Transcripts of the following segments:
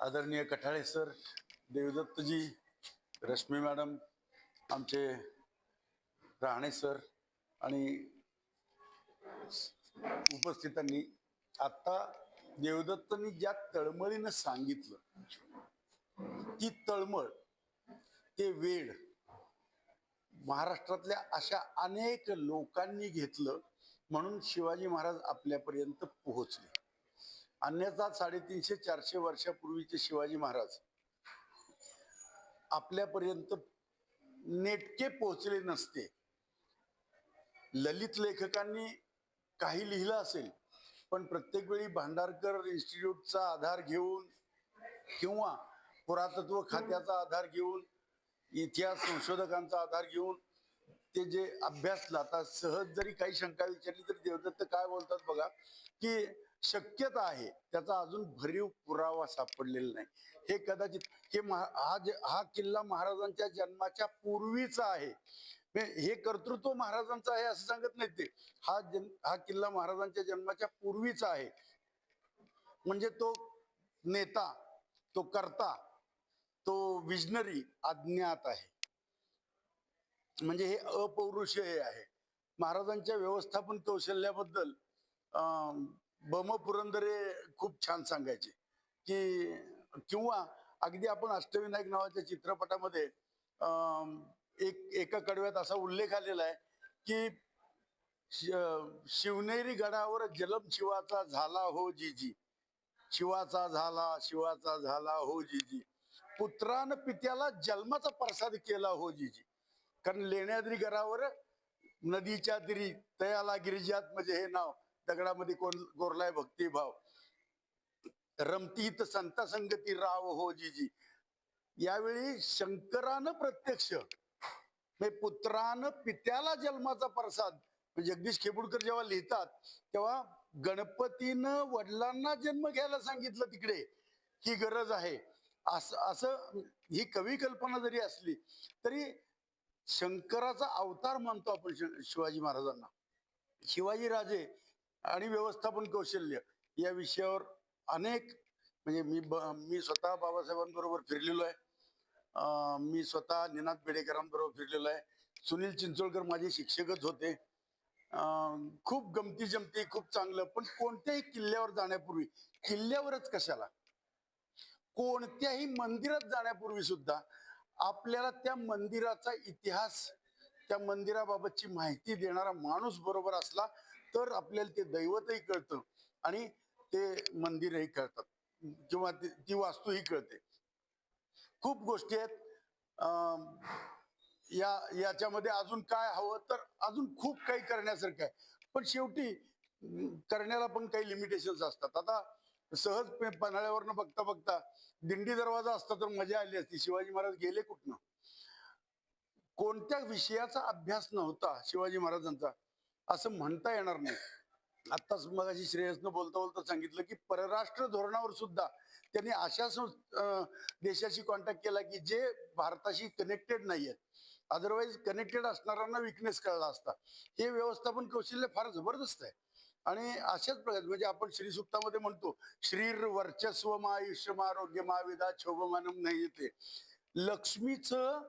आदरणीय Kathale sir देवदत्तजी Rashmi madam आमचे Rahane sir आणि उपस्थितांनी आता देवदत्तनी ज्या तळमळीनं सांगितलं ती तळमळ ते वेळ महाराष्ट्रातल्या अशा अनेक लोकांनी घेतलं म्हणून शिवाजी महाराज आपल्यापर्यंत पोहोचले. अन्यथा साडेतीनशे चारशे वर्षापूर्वीचे शिवाजी महाराज आपल्यापर्यंत नेटके पोहोचले नसते. ललित लेखकांनी काही लिहिलं असेल पण प्रत्येक वेळी भांडारकर इन्स्टिट्यूटचा आधार घेऊन किंवा पुरातत्व खात्याचा आधार घेऊन इतिहास संशोधकांचा आधार घेऊन ते जे अभ्यासला आता सहज जरी काही शंका विचारली तरी देवदत्त काय बोलतात बघा की शक्यता आहे. त्याचा अजून भरीव पुरावा सापडलेला नाही. हे कदाचित हे हा हा किल्ला महाराजांच्या जन्माच्या पूर्वीचा आहे. हे कर्तृत्व महाराजांचं आहे असं सांगत नाही ते. हा जन हा किल्ला महाराजांच्या जन्माच्या पूर्वीचा आहे. म्हणजे तो नेता तो करता तो विजनरी अज्ञात आहे. म्हणजे हे अपौरुषेय आहे. महाराजांच्या व्यवस्थापन कौशल्याबद्दल अं, बम पुरंदरे खूप छान सांगायचे. की किंवा अगदी आपण अष्टविनायक नावाच्या चित्रपटामध्ये एक एका कडव्यात असा उल्लेख आलेला आहे की श- शिवनेरी गडावर जलम शिवाचा झाला हो जीजी. शिवाचा झाला शिवाचा झाला हो जीजी. पुत्रान पित्याला जन्माचा प्रसाद केला हो जीजी. कारण लेण्याद्री गडावर नदीच्या दिरी तयाला गिरिजात म्हणजे हे नाव. दगडामध्ये कोर कोरलाय भक्तिभाव रमतीत संत संगती राव हो जीजी. यावेळी शंकरानं प्रत्यक्ष म्हणजे पुत्रानं पित्याला जन्माचा प्रसाद म्हणजे जगदीश खेपुडकर जेव्हा लिहितात तेव्हा गणपतीनं वडिलांना जन्म घ्यायला सांगितलं तिकडे. ही गरज आहे. असं असं ही कवी कल्पना जरी असली तरी शंकराचा अवतार मानतो आपण शिवाजी महाराजांना. शिवाजी राजे आणि व्यवस्थापन कौशल्य या विषयावर अनेक म्हणजे मी ब मी स्वतः बाबासाहेबांबरोबर फिरलेलो आहे. अं, मी स्वतः निनाद बेडेकरांबरोबर फिरलेलो आहे. सुनील चिंचोळकर माझे शिक्षकच होते. अं, खूप गमती जमती खूप चांगलं पण कोणत्याही किल्ल्यावर जाण्यापूर्वी किल्ल्यावरच कशाला? कोणत्याही मंदिरात जाण्यापूर्वी सुद्धा आपल्याला त्या मंदिराचा इतिहास त्या मंदिराबाबतची माहिती देणारा माणूस बरोबर असला तर आपल्याला ते दैवतही कळतं आणि ते मंदिरही कळतात. किंवा ती वास्तूही कळते. खूप गोष्टी आहेत. अं, या याच्यामध्ये अजून काय हवं तर अजून खूप काही करण्यासारखं आहे. पण शेवटी करण्याला पण काही लिमिटेशन्स असतात. आता सहज पन्हाळ्यावरनं बघता बघता दिंडी दरवाजा असता तर मजा आली असती. शिवाजी महाराज गेले कुठनं? कोणत्या विषयाचा अभ्यास नव्हता शिवाजी महाराजांचा? असं म्हणता येणार नाही. आत्ताच मगाशी श्रेयसनं बोलता बोलता सांगितलं की परराष्ट्र धोरणावर सुद्धा त्यांनी अशा देशाशी कॉन्टॅक्ट केला की जे भारताशी कनेक्टेड नाही आहेत अदरवाईज कनेक्टेड असणाऱ्यांना विकनेस कळला असता. हे व्यवस्थापन कौशल्य फार जबरदस्त आहे. आणि अशाच प्रकारे म्हणजे आपण श्रीसुक्तामध्ये म्हणतो श्रीर वर्चस्व मा आयुष्य मा आरोग्य मा विदा शोभमानम नाही येते. लक्ष्मीचं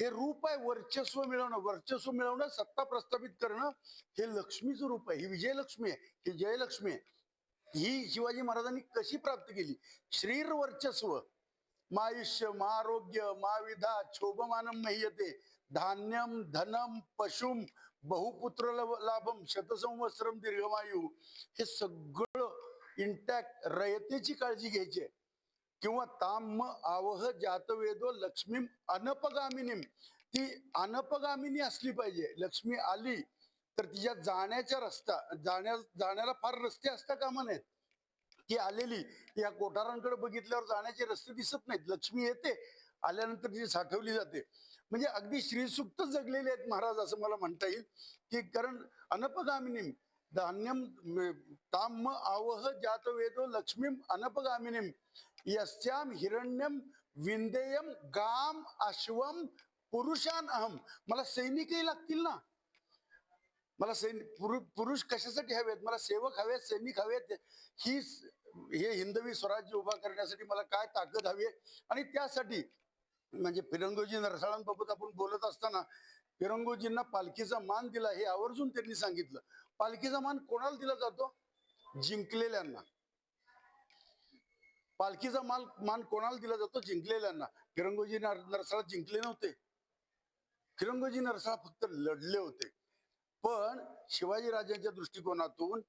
हे रूप आहे वर्चस्व मिळवणं. वर्चस्व मिळवणं सत्ता प्रस्थापित करणं हे लक्ष्मीचं रूप आहे. ही विजयलक्ष्मी आहे. ही जयलक्ष्मी आहे. ही शिवाजी महाराजांनी कशी प्राप्त केली? श्रीर वर्चस्व. मायुष्य मारोग्य माविधा क्षोभमानम मह्यते. धान्यम धनम पशुम बहुपुत्र लाभम शतसंवत्सरम दीर्घमायू. हे सगळं इंटॅक्ट रयतेची काळजी घ्यायची आहे. किंवा ताम आवह जातवेदो लक्ष्मी अनपगामिनीम ती अनपगामिनी असली पाहिजे. लक्ष्मी आली तर तिच्या जाण्याच्या रस्ता जाण्या जाण्याला फार रस्ते असता कामा नयेत ती आलेली या कोठारांकडे बघितल्यावर जाण्याचे रस्ते दिसत नाहीत. लक्ष्मी येते आल्यानंतर ती साठवली जाते. म्हणजे अगदी श्रीसुक्त जगलेले आहेत महाराज असं मला म्हणता येईल की कारण अनपगामिनीम धान्यम म- ताम आवह जात वेदो लक्ष्मीम अनपगामिनीम यस्याम हिरण्यम विंदेयम गाम अश्वम पुरुषान अहम मला सैनिकही लागतील ना? मला सैनिक पुरु- पुरुष कशासाठी हवेत? मला सेवक हवेत सैनिक हवेत? ही हे हिंदवी स्वराज्य उभा करण्यासाठी मला काय ताकद हवी? आहे आणि त्यासाठी म्हणजे फिरंगोजी नरसाळांबाबत आपण बोलत असताना फिरंगोजींना पालखीचा मान दिला हे आवर्जून त्यांनी सांगितलं. पालखीचा मान कोणाला दिला जातो? जिंकलेल्यांना. पालखीचा माल मान कोणाला दिला जातो? जिंकलेल्यांना. फिरंगोजी नरसाळा जिंकले नव्हते. फिरंगोजी नरसाळा फक्त लढले होते. पण शिवाजीराजांच्या दृष्टिकोनातून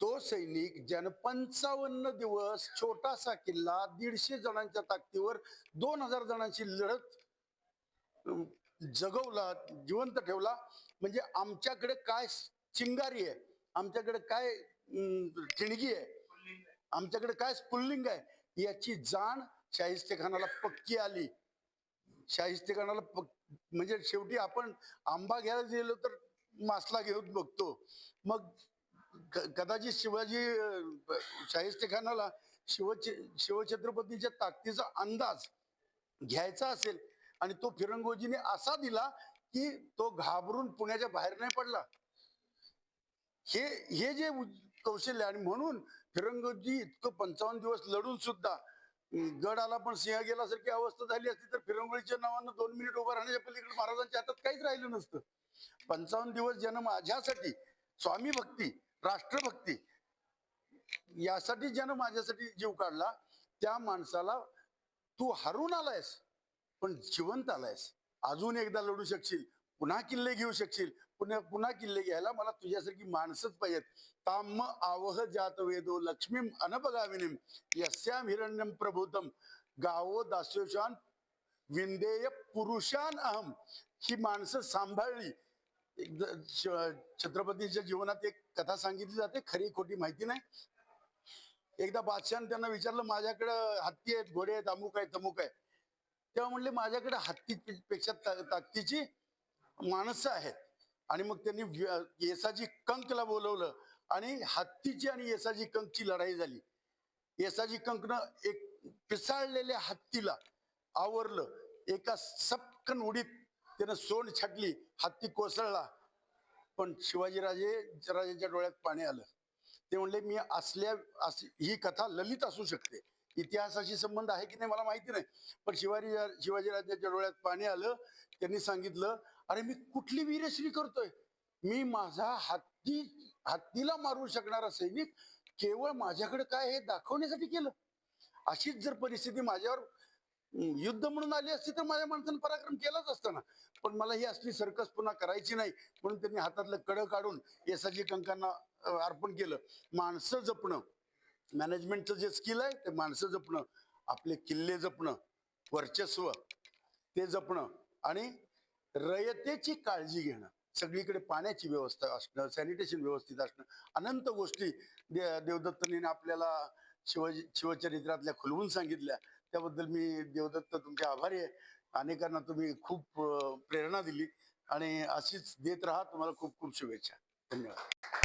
तो सैनिक ज्यानं पंचावन्न दिवस छोटासा किल्ला दीडशे जणांच्या ताकदीवर दोन हजार जणांची लढत जगवला जिवंत ठेवला. म्हणजे आमच्याकडे काय चिंगारी आहे. आमच्याकडे काय ठिणगी आहे. आमच्याकडे काय स्पुल्लिंग आहे? याची जाण शाहिस्ते खानाला पक्की आली. शाहिस्ते खानाला पक म्हणजे शेवटी आपण आंबा घ्यायला गेलो तर मासला घेऊन बघतो. मग कदाचित शिवाजी शाहिस्ते खानाला शिव शिवछत्रपतीच्या ताकदीचा अंदाज घ्यायचा असेल आणि तो फिरंगोजीने असा दिला की तो घाबरून पुण्याच्या बाहेर नाही पडला. हे हे जे कौशल्य आहे आणि म्हणून फिरंगोजी इतकं पंचावन्न दिवस लढून सुद्धा गडाला पण सिंह गेल्यासारखी अवस्था झाली असती तर फिरंगळीच्या नावानं दोन मिनिट उभं राहण्याच्या पलीकडे महाराजांच्या हातात काहीच राहिलं नसतं. पंचावन्न दिवस ज्यानं माझ्यासाठी स्वामी भक्ती राष्ट्रभक्ती यासाठी ज्यानं माझ्यासाठी जीव काढला त्या माणसाला तू हरून आलायस पण जिवंत आलायस. अजून एकदा लढू शकशील पुन्हा किल्ले घेऊ शकशील पुन्हा पुन्हा किल्ले घ्यायला मला तुझ्यासारखी माणसंच पाहिजेत. ताम आवह जात वेदो लक्ष्मी अनपगामिनीम यस्याम हिरण्यम प्रभूतम. गावो दास्योशान विंदेय पुरुषान अहम. ही माणसं सांभाळली. एक छत्रपतीच्या जीवनात एक कथा सांगितली जाते खरी खोटी माहिती नाही. एकदा बादशहान त्यांना विचारलं माझ्याकडे हत्ती आहेत घोडे आहेत अमुक आहे तमुक आहे तेव्हा म्हणले माझ्याकडे हत्ती पे- पेक्षा ता- ताकदीची माणसं आहेत. आणि मग त्यांनी येसाजी कंकला बोलवलं आणि हत्तीची आणि येसाजी कंकची लढाई झाली. येसाजी कंकनं एक पिसाळलेल्या हत्तीला आवरलं. एका सपकन उडीत त्यानं सोंड छाटली. हत्ती कोसळला. पण शिवाजीराजे राजांच्या डोळ्यात पाणी आलं. ते म्हणले मी असल्या अस- ही कथा ललित असू शकते. इतिहासाशी संबंध आहे की नाही मला माहिती नाही. पण शिवाजी शिवाजीराजांच्या डोळ्यात पाणी आलं. त्यांनी सांगितलं अरे मी कुठली वीरश्री करतोय? मी माझा हत्ती हत्तीला मारू शकणारा सैनिक केवळ माझ्याकडे काय हे दाखवण्यासाठी केलं? अशीच जर परिस्थिती माझ्यावर युद्ध म्हणून आली असती तर माझ्या माणसानं पराक्रम केलाच असताना पण मला ही असली सर्कस पुन्हा करायची नाही म्हणून त्यांनी हातातलं कडं काढून यशाजी कंकांना अर्पण केलं. माणसं जपणं. मॅनेजमेंटचं जे स्किल आहे ते माणसं जपणं. आपले किल्ले जपणं. वर्चस्व. ते जपणं. आणि रयतेची काळजी घेणं सगळीकडे पाण्याची व्यवस्था असणं सॅनिटेशन व्यवस्थित असणं अनंत गोष्टी दे देवदत्तनीने आपल्याला शिवाजी शिवचरित्रातल्या खुलवून सांगितल्या. त्याबद्दल मी देवदत्त तुमचे आभारी आहे. अनेकांना तुम्ही खूप प्रेरणा दिली आणि अशीच देत राहा. तुम्हाला खूप खूप शुभेच्छा. धन्यवाद.